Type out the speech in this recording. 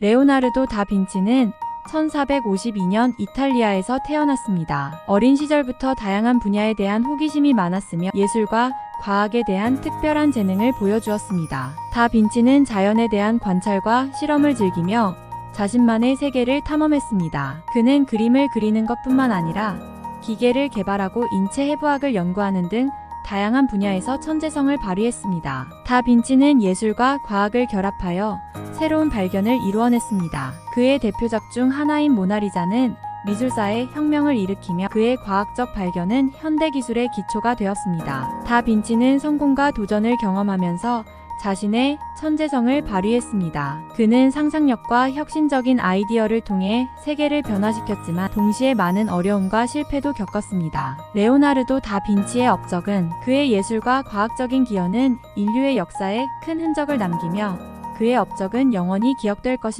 레오나르도 다 빈치는 1452년 이탈리아에서 태어났습니다. 어린 시절부터 다양한 분야에 대한 호기심이 많았으며 예술과 과학에 대한 특별한 재능을 보여주었습니다. 다 빈치는 자연에 대한 관찰과 실험을 즐기며 자신만의 세계를 탐험했습니다. 그는 그림을 그리는 것뿐만 아니라 기계를 개발하고 인체 해부학을 연구하는 등 다양한 분야에서 천재성을 발휘했습니다. 다 빈치는 예술과 과학을 결합하여 새로운 발견을 이루어냈습니다. 그의 대표작 중 하나인 모나리자는 미술사의 혁명을 일으키며 그의 과학적 발견은 현대 기술의 기초가 되었습니다. 다빈치는 성공과 도전을 경험하면서 자신의 천재성을 발휘했습니다. 그는 상상력과 혁신적인 아이디어를 통해 세계를 변화시켰지만 동시에 많은 어려움과 실패도 겪었습니다. 레오나르도 다빈치의 업적은 그의 예술과 과학적인 기여는 인류의 역사에 큰 흔적을 남기며 그의 업적은 영원히 기억될 것입니다.